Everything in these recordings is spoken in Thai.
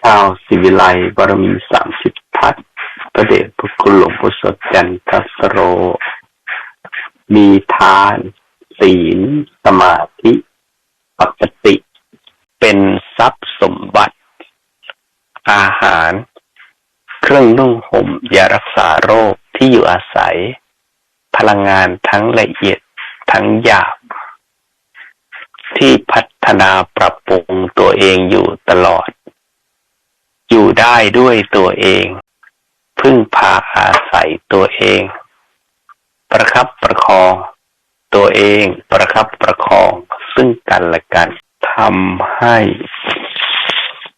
ชาวศิวิไลบารมีสามสิบทัศพระเดชพระคุณหลวงปู่สดจันทสโร มีทาน ศีล สมาธิปกติ เป็นทรัพย์สมบัติ อาหาร เครื่องนุ่งห่มยารักษาโรคที่อยู่อาศัย พลังงานทั้งละเอียดทั้งหยาบ ที่พัฒนาปรับปรุงตัวเองอยู่ตลอด อยู่ได้ด้วยตัวเอง พึ่งพาอาศัยตัวเอง ประคับประคอง ตัวเองประคับประคองซึ่งกันและกันทำให้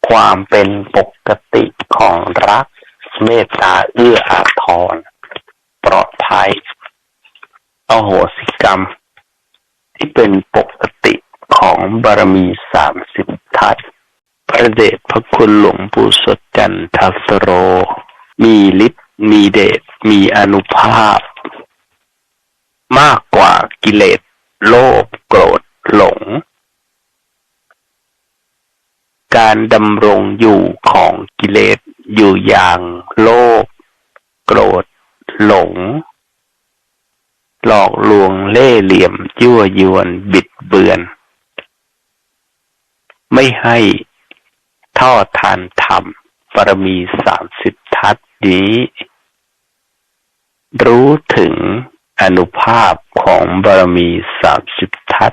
ความเป็นปกติของรัก เมตตาเอื้ออาทรปลอดภัยอโหสิกรรม ที่เป็นปกติของบารมีสามสิทัศน์พ ระเดชพระคุณหลวงปู่สดจันทสโร มีฤทธิ์มีเดชมีอนุภาพ มากกว่ากิเลสโลภโกรธหลง การดำรงอยู่ของกิเลสอยู่อย่างโลภโกรธหลง หลอกลวงเล่เหลี่ยมยั่วยวนบิดเบือน ไม่ให้ ทอดทานธรรมปรมีสามสิบทัศนี้ รู้ถึงอนุภาพของบารมีสามสิบทัศ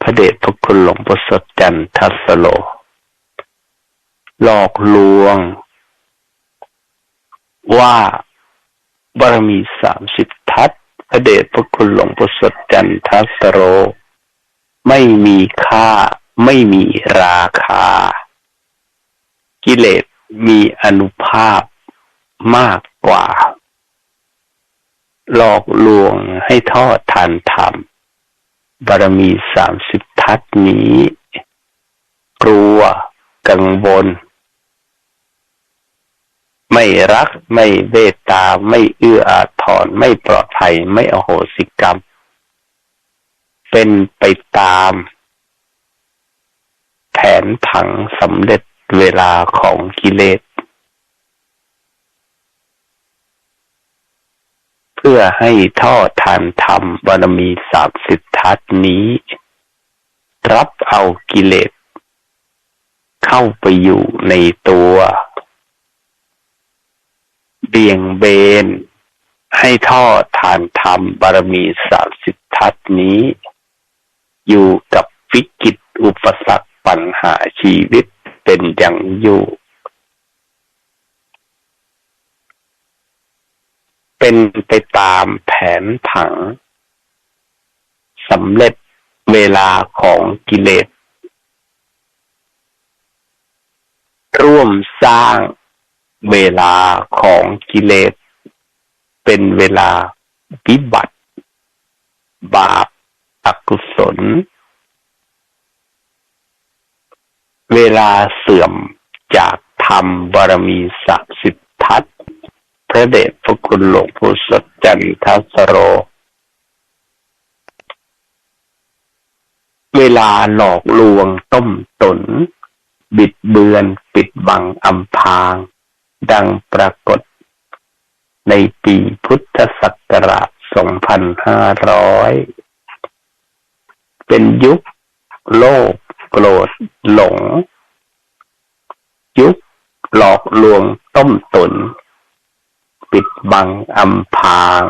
พระเดชพระคุณหลวงปู่สดจันทัสโล หลอกลวง ว่าบารมีสามสิบทัศพระเดชพระคุณหลวงปู่สดจันทัสโร ไม่มีค่าไม่มีราคา กิเลสมีอนุภาพมากกว่า หลอกลวงให้ทอดทานธรรมบารมีสามสิบทัศน์นี้ กลัวกังวล ไม่รักไม่เมตตา ไม่เอื้ออาทรไม่ปลอดภัย ไม่อโหสิกรรม เป็นไปตาม แผนผังสำเร็จ เวลาของกิเลส เพื่อให้ท่อทานธรรมบารมีสามสิบทัศน์นี้ รับเอากิเลส เข้าไปอยู่ในตัว เบี่ยงเบน ให้ท่อทานธรรมบารมีสามสิบทัศนี้ อยู่กับวิกฤตอุปสรรคปัญหาชีวิต เป็นอย่างอยู่ เป็นไปตามแผนผังสำเร็จเวลาของกิเลส ร่วมสร้างเวลาของกิเลส เป็นเวลาวิบัติ บาปอกุศล เวลาเสื่อมจากธรรมบารมีสักสิบทัศพระเดชพระคุณหลวงปู่สดจันทสโร เวลาหลอกลวงต้มตน บิดเบือนปิดบังอำพราง ดังปรากฏ ในปีพุทธศักราช 2500 เป็นยุคโลภ โกรธ หลง ยุคหลอกลวงต้มตนปิดบังอำพราง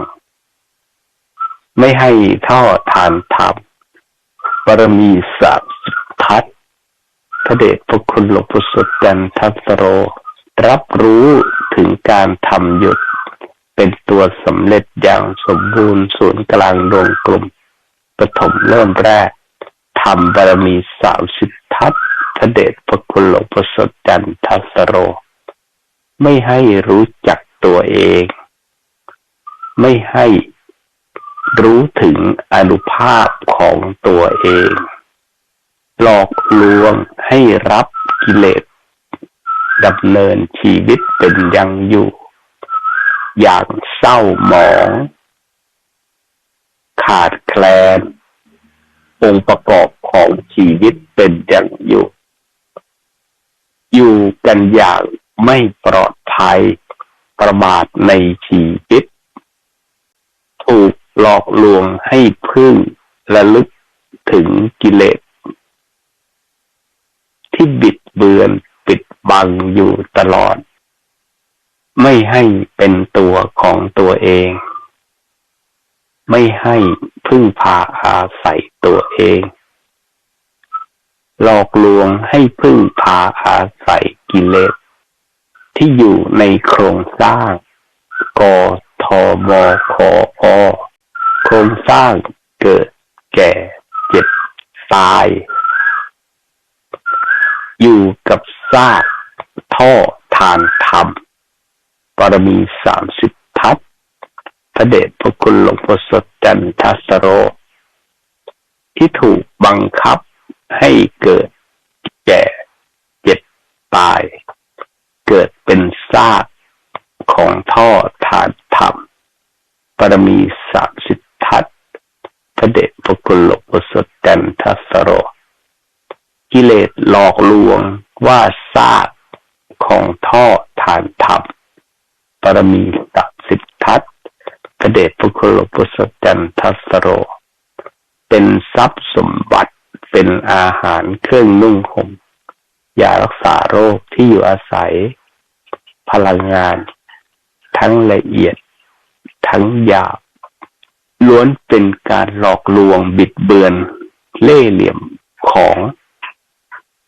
ไม่ให้ท่อทานธรรมบารมีสัพทัศพระเดชพระคุณหลวงปู่สดจันทัสโร รับรู้ถึงการทำหยุด เป็นตัวสำเร็จอย่างสมบูรณ์ศูนย์กลางดวงกลุ่มปฐมเริ่มแรก ทำบารมีสามสิบทัศพระเดชพระคุณหลวงปู่สดจันทัสโร ไม่ให้รู้จักตัวเอง ไม่ให้รู้ถึงอนุภาพของตัวเอง หลอกลวงให้รับกิเลสดำเนินชีวิตเป็นยังอยู่ อย่างเศร้าหมอง ขาดแคลน องค์ประกอบของชีวิตเป็นอย่างอยู่ อยู่กันอย่างไม่ปลอดภัยประมาทในชีวิต ถูกหลอกลวงให้พึ่งและลึกถึงกิเลส ที่บิดเบือนปิดบังอยู่ตลอด ไม่ให้เป็นตัวของตัวเอง ไม่ให้พึ่งพาอาศัยตัวเอง หลอกลวงให้พึ่งพาอาศัยกิเลสที่อยู่ในโครงสร้างกทมคอโครงสร้างเกิดแก่เจ็บตาย อยู่กับซากท่อทานธรรมปรมีสามสิบ พระเดชพระคุณหลวงพ่อสดจันทัสโร ที่ถูกบังคับให้เกิดแก่เจ็บตาย เกิดเป็นซากของท่อทานธรรมปรมีสามสิบทัศพระเดชพระคุณหลวงพ่อสดจันทัสโร กิเลสหลอกลวงว่าซากของท่อทานธรรมปรมีสามสิบทัศ พระเดชพระคุณหลวงพ่สจันทัสโร เป็นทรัพย์สมบัติเป็นอาหารเครื่องนุ่งห่มยารักษาโรคที่อยู่อาศัย พลังงาน ทั้งละเอียด ทั้งหยาบ ล้วนเป็นการหลอกลวงบิดเบือน เล่เหลี่ยมของ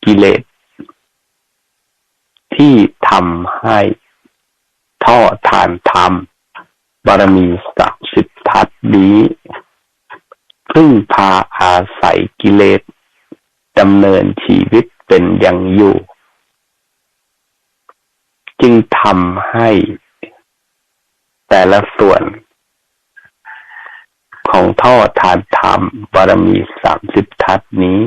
กิเลสที่ทำให้ท่อทานธรรม บารมีสักสิบทัศนี้พึ่งพาอาศัยกิเลสดำเนินชีวิตเป็นอย่างอยู่ จึงทำให้แต่ละส่วน ของท่อทานธรรมบารมีสามสิบทัศนี้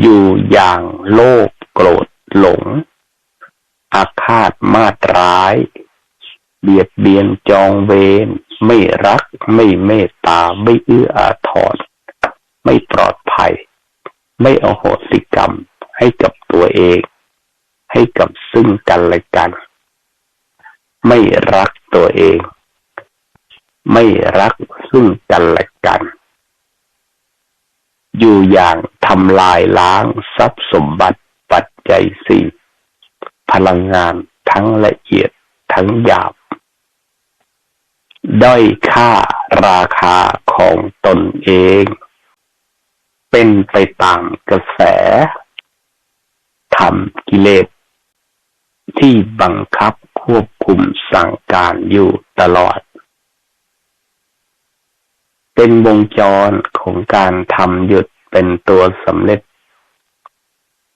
อยู่อย่างโลภโกรธหลง อาฆาตมาตร้าย เบียดเบียนจองเวรไม่รัก ไม่เมตตา ไม่เอื้ออาทร ไม่ปลอดภัย ไม่อโหสิกรรมให้กับตัวเอง ให้กับซึ่งกันและกัน ไม่รักตัวเอง ไม่รักซึ่งกันและกัน อยู่อย่างทำลายล้างทรัพย์สมบัติปัจจัยสี่พลังงานทั้งละเอียดทั้งหยาบ ด้อยค่าราคาของตนเอง เป็นไปตามกระแสทำกิเลสที่บังคับควบคุมสั่งการอยู่ตลอด เป็นวงจรของการทำหยุดเป็นตัวสำเร็จ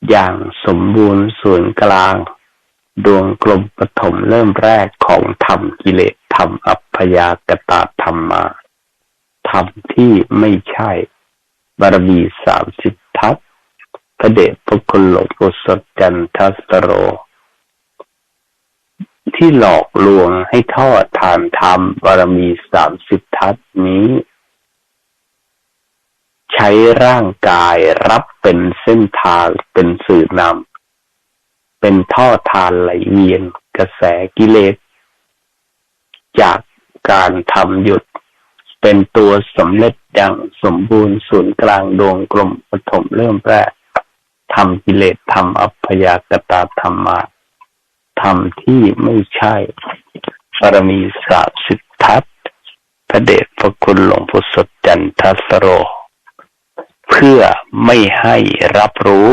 อย่างสมบูรณ์ส่วนกลาง ดวงกลมปฐมเริ่มแรกของธรรมกิเลสธรรมอัพยากตาธรรมมาธรรมที่ไม่ใช่ บารมีสามสิบทัศพระเดชพระคุณหลวงปู่สดจันทัสโร ที่หลอกลวงให้ทอดทานธรรมบารมีสามสิบทัศนี้ ใช้ร่างกายรับเป็นเส้นทางเป็นสื่อนำ เป็นท่อทานไหลเวียนกระแสกิเลส จากการทำหยุด เป็นตัวสำเร็จอย่างสมบูรณ์ศูนย์กลางดวงกลมปฐมเริ่มแรกทำกิเลสทำอัพยากตาธรรมาทำที่ไม่ใช่ปรมีสาสิทธัตพระเดชพระคุณหลวงพุทธจันทัสโร เพื่อไม่ให้รับรู้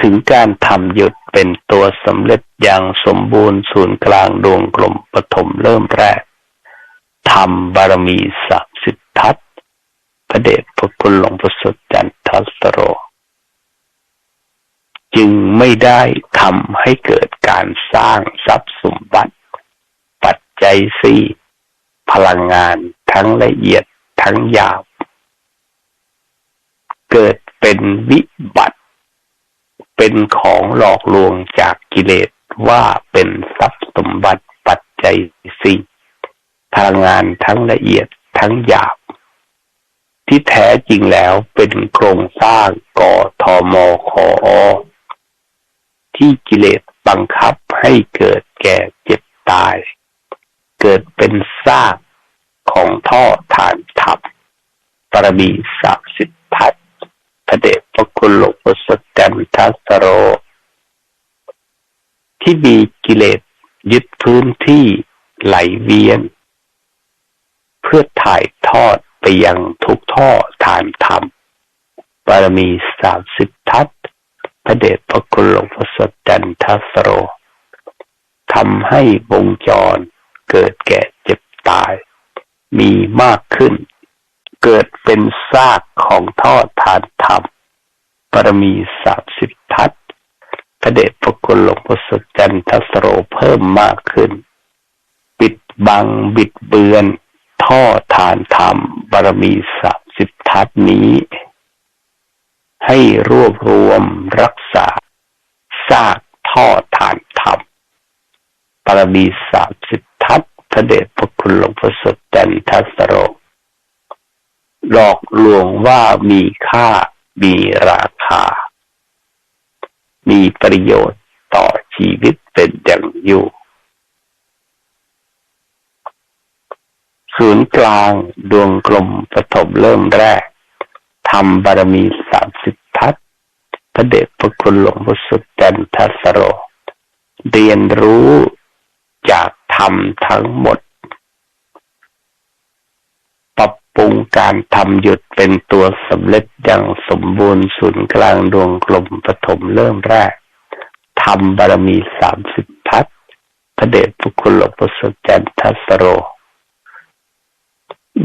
ถึงการทำหยุดเป็นตัวสำเร็จอย่างสมบูรณ์ศูนย์กลางดวงกลมปฐมเริ่มแรกทำบารมีสักสิทธัตพระเดชพระคุณหลวงพุทธจันทัสโร จึงไม่ได้ทำให้เกิดการสร้างทรัพย์สมบัติ ปัจจัยสี่พลังงานทั้งละเอียดทั้งหยาบ เกิดเป็นวิบัติ เป็นของหลอกลวงจากกิเลสว่าเป็นทรัพย์สมบัติปัจจัยสี่พลังงานทั้งละเอียดทั้งหยาบ ที่แท้จริงแล้วเป็นโครงสร้างกอทมคอที่กิเลสบังคับให้เกิดแก่เจ็บตาย เกิดเป็นซากของท่อฐานทับปรมีสามสิบทัศพระเดช พระคุลวงพสดจันทัสโร ที่มีกิเลสยึดพื้นที่ไหลเวียน เพื่อถ่ายทอดไปยังทุกท่อฐานธรรมบารมีสามสิบทัศพระเดชพระคุณหลวงพ่อสดจันทัสโรทำให้วงจรเกิดแก่เจ็บตาย มีมากขึ้น เกิดเป็นซากของท่อฐานธรรม บารมีสามสิบทัศพระเดชพระคุณหลวงพ่อสดจันทัสโรเพิ่มมากขึ้น ปิดบังบิดเบือน ท่อฐานธรรมบารมีสามสิบทัศนี้ ให้รวบรวมรักษาซากท่อฐานธรรมบารมีสามสิบทัศพระเดชพระคุณหลวงพ่อสดจันทัสโรหลอกลวงว่ามีค่า มีราคา มีประโยชน์ต่อชีวิตเป็นอย่างอยู่ ศูนย์กลางดวงกลมปฐมเริ่มแรกทำบารมีสามสิบทัศพระเดชพระคุณหลวงพ่อสุดจันทัสโร เรียนรู้จากธรรมทั้งหมด ปรุงการทำหยุดเป็นตัวสำเร็จอย่างสมบูรณ์ศูนย์กลางดวงกลมปฐมเริ่มแรกทำบารมีสามสิบทัศพระเดชพระคุณหลวงพ่อสุดจันทัสโร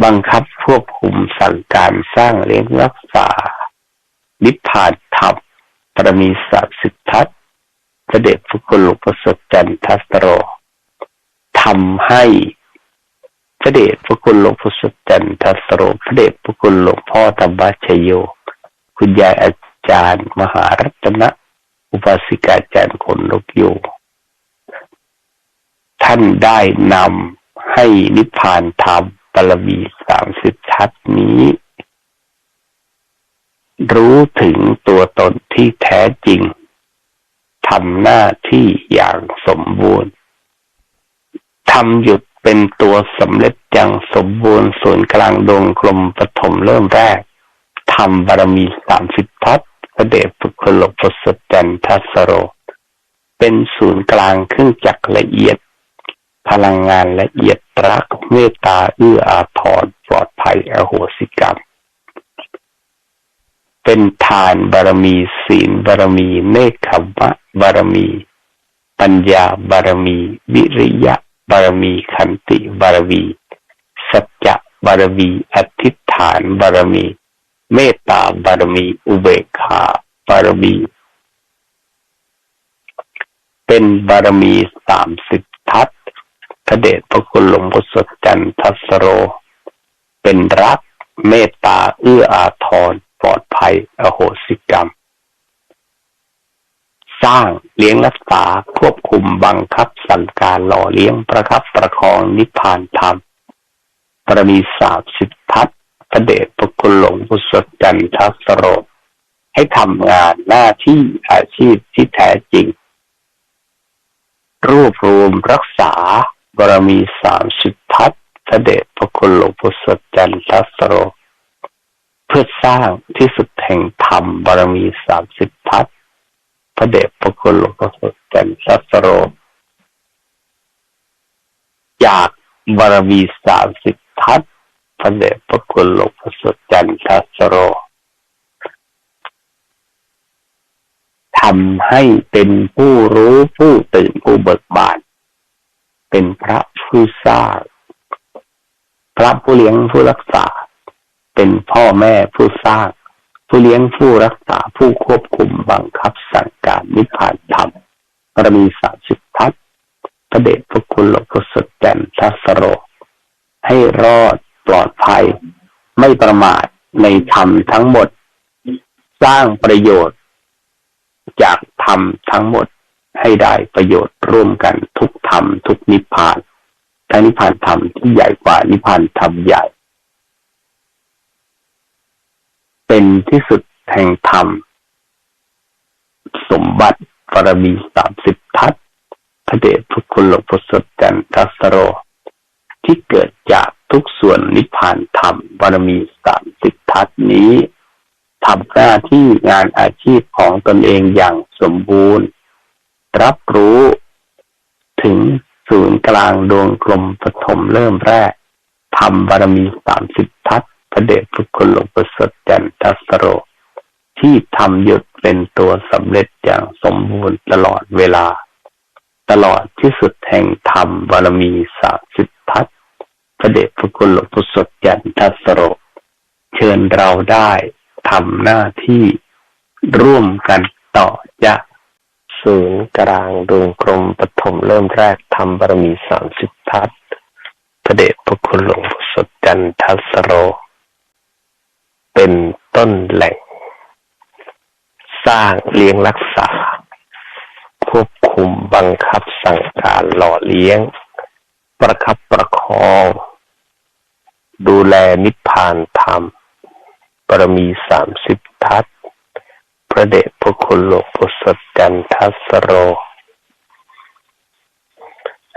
บังคับควบคุมสั่งการสร้างเลี้ยงรักษา นิพพานธรรมปรมีสามสิบทัศพระเดชพระคุณหลวงพ่อสดจันทัสโรทำให้ ระเดชพระคุณหลวงพ่อสดจันทัสโรพระเดชพระคุณหลวงพ่อธรรมชโย คุณยายอาจารย์ มหารัตนะ อุปสิกาจารย์คนนกโย ท่านได้นำให้นิพพานธรรมปรมีสามสิบทัศนี้ รู้ถึงตัวตนที่แท้จริงทำหน้าที่อย่างสมบูรณ์ทำหยุด เป็นตัวสำเร็จอย่างสมบูรณ์ส่วนกลางดวงกลมปฐมเริ่มแรกทำบารมีสามสิบทัศพระเดชพระคุณหลวงพ่อสดจันทัสโร เป็นศูนย์กลางเครื่องจักรละเอียด พลังงานละเอียดรักเมตตาเอื้ออาทรปลอดภัยอโหสิกรรม เป็นทานบารมีศีลบารมีเนคขมะบารมี ปัญญาบารมี วิริยะ บารมีขันติบารมีสัจจะบารมีอธิษฐานบารมี เมตตาบารมี อุเบกขาบารมี เป็นบารมีสามสิบทัศพระเดชพระคุณหลวงพ่อสดจันทัสโร เป็นรักเมตตาเอื้ออาทรปลอดภัย อโหสิกรรม สร้างเลี้ยงรักษาควบคุมบังคับสั่งการหล่อเลี้ยงประคับประคองนิพพานธรรมปรมีสามสิบทัศพระเดชพระคุณหลวงพ่อสดจันทัสโรให้ทำงานหน้าที่อาชีพที่แท้จริง รวบรวมรักษาบารมีสามสิบทัศพระเดชพระคุณหลวงพ่อสดจันทัสโร เพื่อสร้างที่สุดแห่งธรรมบารมีสามสิบทัศ พระเดชพระคุณหลวงพ่อสดจันทัสโร จากบารมีสามสิบทัศพระเดชพระคุณหลวงพ่อสดจันทัสโรทำให้เป็นผู้รู้ผู้ตื่นผู้เบิกบาน เป็นพระผู้สร้างพระผู้เลี้ยงผู้รักษา เป็นพ่อแม่ผู้สร้าง ผู้เลี้ยงผู้รักษาผู้ควบคุมบังคับสั่งการนิพพานธรรมบารมีสามสิบทัศพระเดชพระคุณหลวงพ่อสดแก่นทัสโร ให้รอดปลอดภัย ไม่ประมาทในธรรมทั้งหมด สร้างประโยชน์ จากธรรมทั้งหมดให้ได้ประโยชน์ร่วมกันทุกธรรมทุกนิพพานทั้งนิพพานธรรมที่ใหญ่กว่านิพพานธรรมใหญ่ เป็นที่สุดแห่งธรรม สมบัติบารมีสามสิบทัศพระเดชพระคุณหลวงพ่อสดจันทสโร ที่เกิดจากทุกส่วนนิพพานธรรมบารมีสามสิบทัศนี้ทำหน้าที่งานอาชีพของตนเองอย่างสมบูรณ์ รับรู้ถึงศูนย์กลางดวงกลมปฐมเริ่มแรกทำบารมีสามสิบทัศ ระเดชพระคุณหลวงพ่สดจันทัสโร ที่ทำหยุดเป็นตัวสำเร็จอย่างสมบูรณ์ตลอดเวลา ตลอดที่สุดแห่งธรรมบารมีสามสิบทัศพระเดชพระคุณหลวงพ่สดจันทัสโร เชิญเราได้ทำหน้าที่ร่วมกันต่อจะศูนย์กลางดวงกลมปฐมเริ่มแรกทำบารมีสามสิบทัศพระเดชพระคุณหลวงพ่สดจันทัสโร เป็นต้นแหล่ง สร้างเลี้ยงรักษา ควบคุมบังคับสั่งการหล่อเลี้ยง ประคับประคอง ดูแลนิพพานธรรมปรมีสามสิบทัศพระเดชพระคุณหลวงพ่อสดจันทัสโร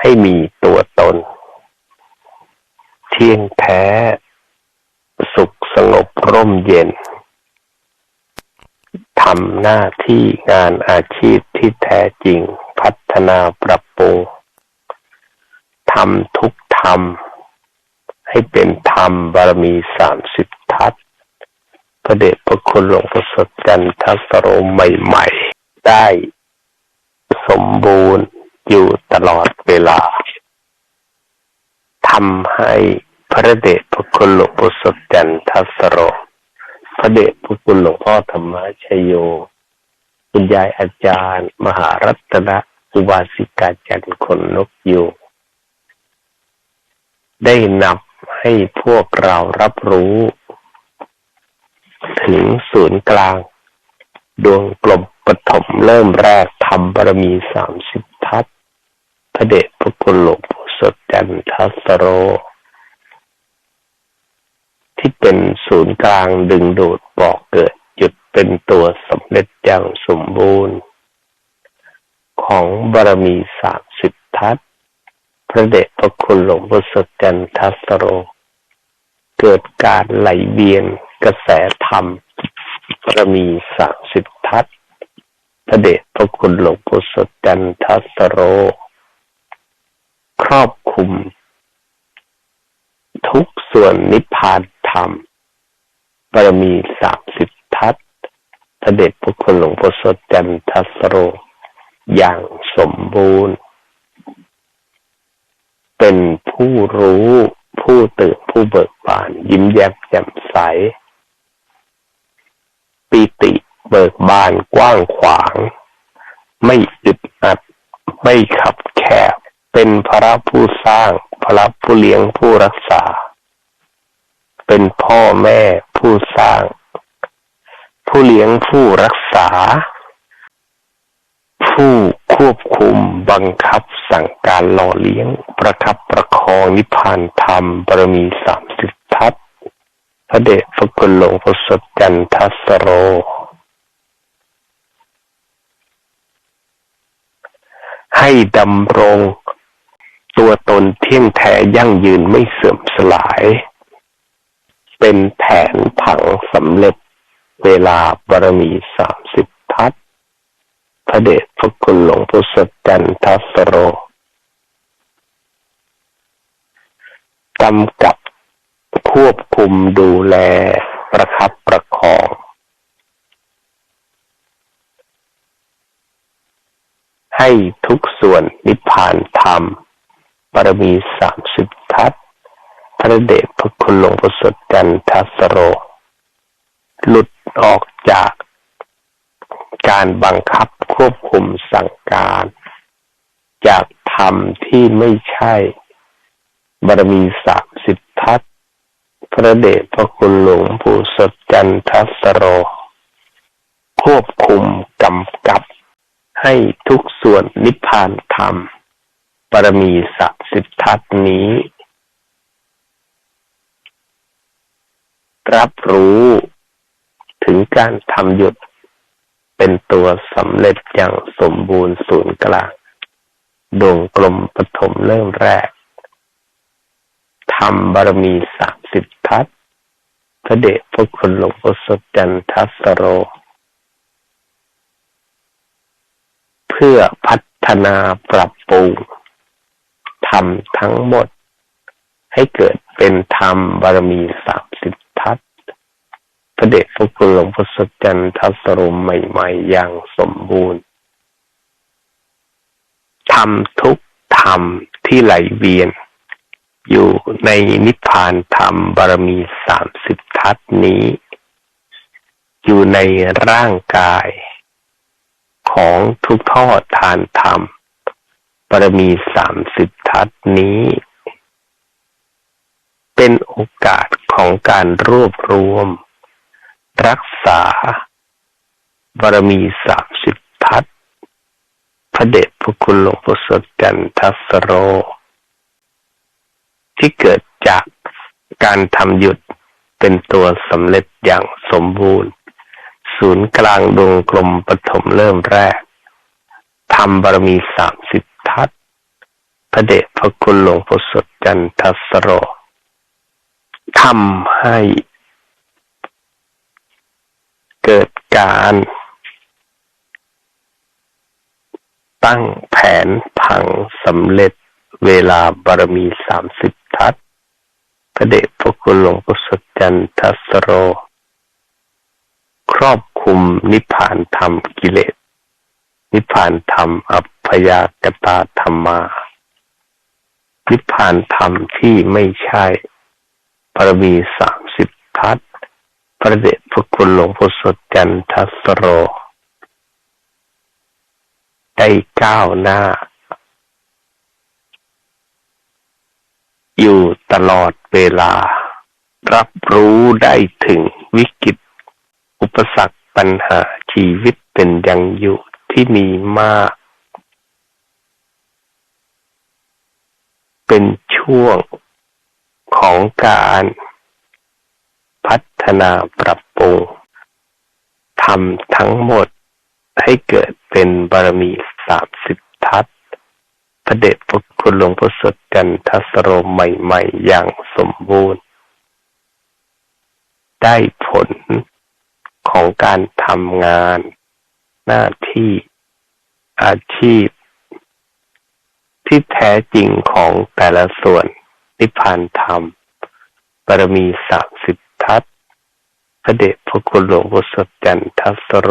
ให้มีตัวตน เที่ยงแท้สุข สงบร่มเย็นทำหน้าที่งานอาชีพที่แท้จริง พัฒนาปรับปรุงทำทุกธรรม ให้เป็นธรรมบารมีสามสิบทัศพระเดชพระคุณหลวงพ่อสดจันทัสโรใหม่ๆ ได้สมบูรณ์อยู่ตลอดเวลาทำให้ ระเดชพระคุณหลวงพ่สดจันทัสโร พระเดชพระคุณหลวงพ่อธรรมชโย คุณยายอาจารย์ มหารัตนอุบาสิกาจันคนนกยูได้นำให้พวกเรารับรู้ ถึงศูนย์กลาง ดวงกลมปฐมเริ่มแรกทำบารมีสามสิบทัศพระเดชพระคุณหลวงปู่สดจันทัสโร ที่เป็นศูนย์กลางดึงดูดบอกเกิดจุดเป็นตัวสำเร็จอย่างสมบูรณ์ ของบารมีสามสิบทัศพระเดชพระคุณหลวงปู่สดจันทัสโร เกิดการไหลเวียนกระแสธรรมบารมีสามสิบทัศพระเดชพระคุณหลวงปู่สดจันทัสโร ครอบคุม ทุกส่วนนิพพาน ธรรมบารมีสามสิบทัศพระเดชพระคุณหลวงปู่สดจันทัสโร อย่างสมบูรณ์ เป็นผู้รู้ผู้ตื่นผู้เบิกบาน ยิ้มแย้มแจ่มใส ปีติเบิกบานกว้างขวาง ไม่อึดอัด ไม่ขับแคบ เป็นพระผู้สร้าง พระผู้เลี้ยงผู้รักษา เป็นพ่อแม่ผู้สร้าง ผู้เลี้ยงผู้รักษา ผู้ควบคุมบังคับสั่งการหล่อเลี้ยง ประคับประคองนิพพานธรรมบารมีสามสิบทัศพระเดชพระคุณหลวงพ่อสดจันทัสโร ให้ดำรงตัวตนเที่ยงแท้ยั่งยืนไม่เสื่อมสลาย เป็นแผนผังสำเร็จเวลาบารมีสามสิบทัศพระเดชพระคุณหลวงพ่อสดจันทัสโรกำกับควบคุมดูแลประคับประคอง ให้ทุกส่วนนิพพานธรรมบารมีสามสิบทัศ พระเดชพระคุณหลวงพ่อสดจันทัสโร หลุดออกจากการบังคับควบคุมสั่งการ จากธรรมที่ไม่ใช่ บารมีสามสิบทัศพระเดชพระคุณหลวงปู่สดจันทัสโร ควบคุมกำกับให้ทุกส่วนนิพพานธรรมปรมีสักสิททัศนี้ รับรู้ถึงการทำหยุดเป็นตัวสำเร็จอย่างสมบูรณ์ศูนย์กลางดวงกลมปฐมเริ่มแรกทำบารมีสามสิบทัศพระเดชพระคุณหลวงพ่อสดจันทัสโร เพื่อพัฒนาปรับปรุงทำทั้งหมด ให้เกิดเป็นธรรมบารมีสาม พระเดชพระคุณหลวงพ่อสจันทัสโรใหม่ๆอย่างสมบูรณ์ทำทุกธรรมที่ไหลเวียน อยู่ในนิพพานธรรมบารมีสามสิบทัศนี้ อยู่ในร่างกาย ของทุกทอดทานธรรมบารมีสามสิบทัศนี้ เป็นโอกาสของการรวบรวม รักษาบารมีสามสิบทัศพระเดชพระคุณหลวงพ่อสดจันทัสโร ที่เกิดจากการทำหยุดเป็นตัวสำเร็จอย่างสมบูรณ์ ศูนย์กลางดวงกลมปฐมเริ่มแรกทำบารมีสามสิบทัศพระเดชพระคุณหลวงพ่อสดจันทัสโรทำให้ เกิดการตั้งแผนผังสำเร็จเวลาบารมีสามสิบทัศพระเดชพระคุณหลวงพ่อสดจันทัสโร ครอบคุมนิพพานธรรมกิเลส นิพพานธรรมอัพยากตาธรรมา นิพพานธรรมที่ไม่ใช่บารมีสามสิบทัศ พระเดชพระคุณหลวงพ่อสดจันทัสโร ได้ก้าวหน้า อยู่ตลอดเวลา รับรู้ได้ถึงวิกฤต อุปสรรคปัญหาชีวิตเป็นยังอยู่ที่มีมาก เป็นช่วงของการ พัฒนาปรับปรุงทำทั้งหมดให้เกิดเป็นบารมีสามสิบทัศพระเดชพระคุณหลวงพ่อสดกันทัสโรใหม่ๆ อย่างสมบูรณ์ ได้ผลของการทำงาน หน้าที่อาชีพ ที่แท้จริงของแต่ละส่วนนิพพานธรรมบารมีสามสิบ ทัศพระเดชพระคุณหลวงพ่อสดจันทัสโร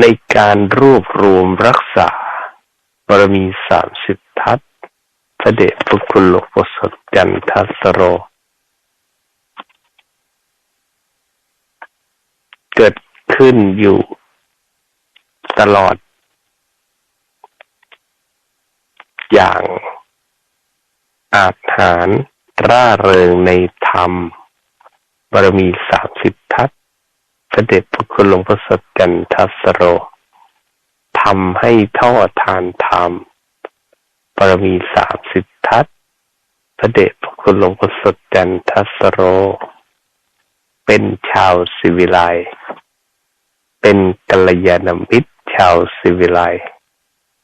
ในการรวบรวมรักษาบารมีสามสิบทัศพระเดชพระคุณหลวงพ่อสดจันทัสโร เกิดขึ้นอยู่ตลอดอย่าง อาจหารร่าเริงในธรรม บารมีสามสิบทัศเสด็จพระคุณหลวงพ่อสดจันทัสโรทำให้ท่อทานธรรมปรมีสามสิบทัศพระเดชพระคุณหลวงพ่อสดจันทัสโร เป็นชาวสิวิไลเป็นกัลยาณมิตรชาวสิวิไล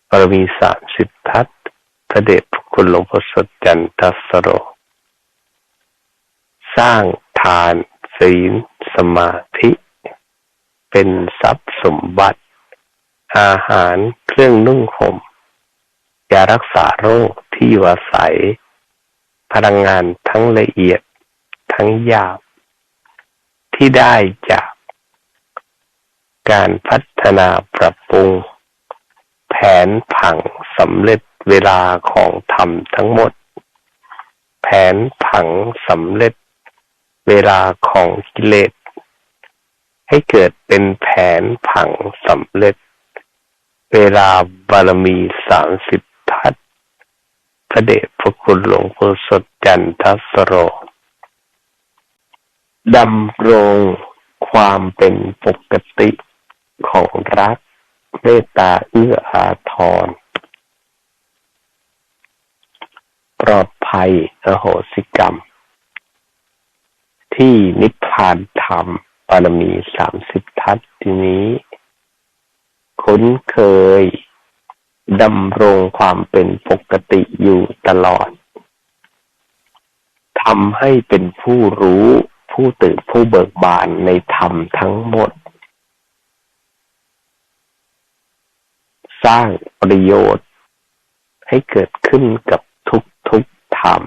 ปรมีสามสิบทัศ พระเดชพระคุณหลวงพ่อสดจันทัสโร สร้างทานศีลสมาธิ เป็นทรัพย์สมบัติ อาหารเครื่องนุ่งห่มยารักษาโรคที่อยู่อาศัย พลังงานทั้งละเอียดทั้งหยาบ ที่ได้จาก การพัฒนาปรับปรุง แผนผังสำเร็จ เวลาของธรรมทั้งหมด แผนผังสำเร็จ เวลาของกิเลส ให้เกิดเป็นแผนผังสำเร็จ เวลาบารมีสามสิบทัศพระเดชพระคุณหลวงพ่อสดจันทสโรดำรงความเป็นปกติของรักเมตตาเอื้ออาทร ปลอดภัยอโหสิกรรม ที่นิพพานธรรมบารมีสามสิบทัศทีนี้ คุ้นเคยดำรงความเป็นปกติอยู่ตลอดทำให้เป็นผู้รู้ผู้ตื่นผู้เบิกบานในธรรมทั้งหมด สร้างประโยชน์ให้เกิดขึ้นกับ ธรรม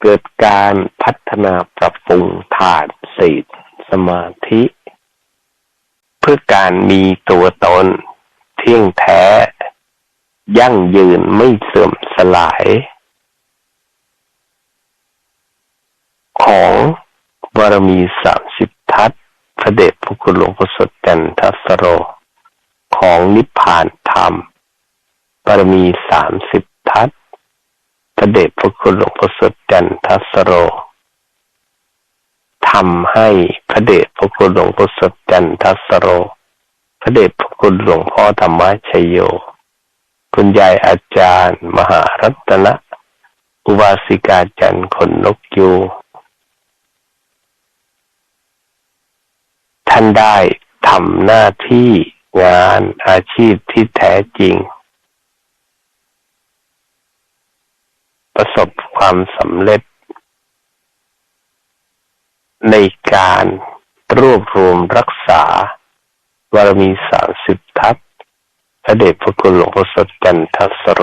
เกิดการพัฒนาปรับปรุงฐานศีลสมาธิ เพื่อการมีตัวตนเที่ยงแท้ ยั่งยืนไม่เสื่อมสลาย ของบารมีสามสิบทัศพระเดชพระคุณหลวงพ่อสดจันทสโร ของนิพพานธรรมบารมีสามสิบทัศ พระเดชพระคุณหลวงพ่อสดจันทัสโรทำให้พระเดชพระคุณหลวงพ่อสดจันทสโร พระเดชพระคุณหลวงพ่อธรรมชัยโย คุณยายอาจารย์ มหารัตนะ อุบาสิกาจันคนนกยูท่านได้ทำหน้าที่งานอาชีพที่แท้จริง ประสบความสำเร็จ ในการรวบรวมรักษาบารมีสามสิบทัศพระเดชพระคุณหลวงพ่อสดจันทัสโร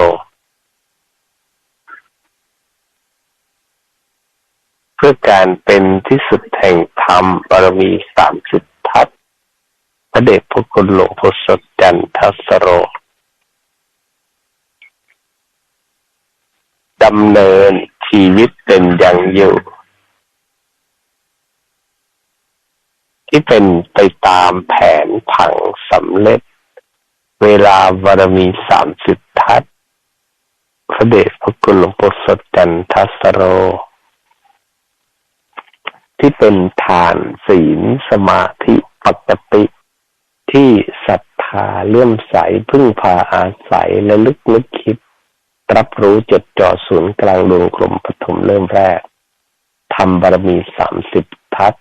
เพื่อการเป็นที่สุดแห่งธรรมบารมีสามสิบทัศพระเดชพระคุณหลวงพ่อสดจันทัสโร ดำเนินชีวิตเป็นอย่างอยู่ ที่เป็นไปตามแผนผังสำเร็จ เวลาบารมีสามสิบทัศพระเดชพระคุณหลวงพ่อสดจันทสโร ที่เป็นฐานศีลสมาธิปกติที่ศรัทธาเลื่อมใสพึ่งพาอาศัยและลึกนึกคิด รับรู้จดจ่อศูนย์กลางดวงกลมปฐมเริ่มแรกทำบารมีสามสิบทัศ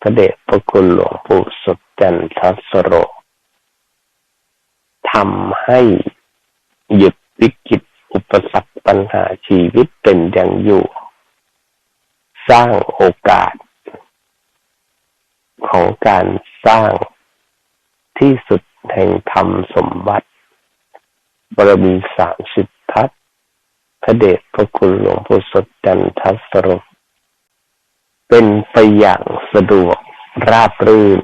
พระเดชพระคุณหลวงปู่สดจันทสโรทำให้หยุดวิกฤตอุปสรรคปัญหาชีวิตเป็นอย่างอยู่ สร้างโอกาส ของการสร้างที่สุดแห่งธรรมสมบัติบารมีสามสิบ ทัศพระเดชพระคุณหลวงพ่อสดจันทสรบเป็นไปอย่างสะดวกราบรื่น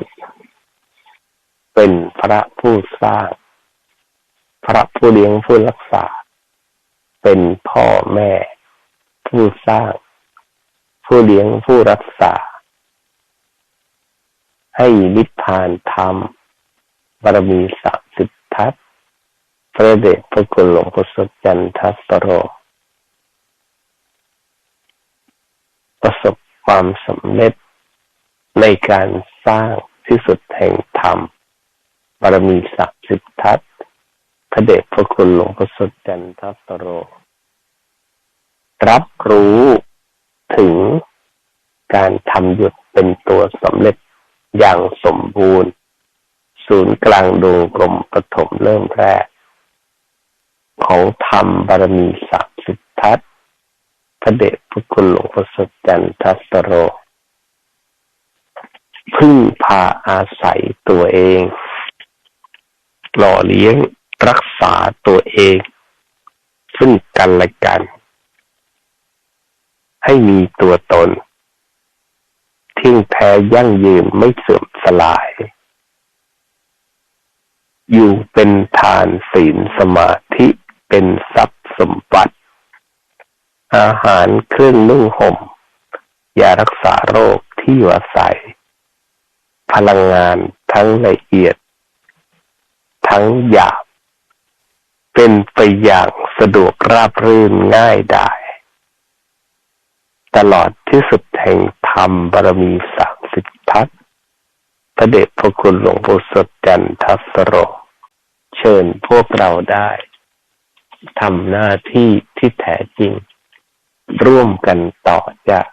เป็นพระผู้สร้าง พระผู้เลี้ยงผู้รักษา เป็นพ่อแม่ ผู้สร้าง ผู้เลี้ยงผู้รักษา ให้นิพพานธรรมบารมีสามสิบ พระเดชพระคุณหลวงพ่อสดจันทัสโร ประสบความสำเร็จในการสร้างที่สุดแห่งธรรมบารมีสามสิบทัศพระเดชพระคุณหลวงพ่อสดจันทัสโร รับรู้ถึงการทำหยุดเป็นตัวสำเร็จอย่างสมบูรณ์ ศูนย์กลางดวงกลมปฐมเริ่มแรก ของธรรมบารมีสามสิบทัศพระเดชพระคุณหลวงพ่อสดจันทัสโร พึ่งพาอาศัยตัวเอง หล่อเลี้ยงรักษาตัวเอง ซึ่งกันและกัน ให้มีตัวตนทิ้งแท้ยั่งยืนไม่เสื่อมสลาย อยู่เป็นทานศีลสมาธิ เป็นทรัพย์สมบัติ อาหารเครื่องนุ่งห่มยารักษาโรคที่อยู่อาศัย พลังงานทั้งละเอียด ทั้งหยาบ เป็นไปอย่างสะดวกราบรื่นง่ายได้ ตลอดที่สุดแห่งธรรมบารมีสามสิบทัศพระเดชพระคุณหลวงปู่สดจันทัสโร เชิญพวกเราได้ ทำหน้าที่ที่แท้จริง ร่วมกันต่อจาก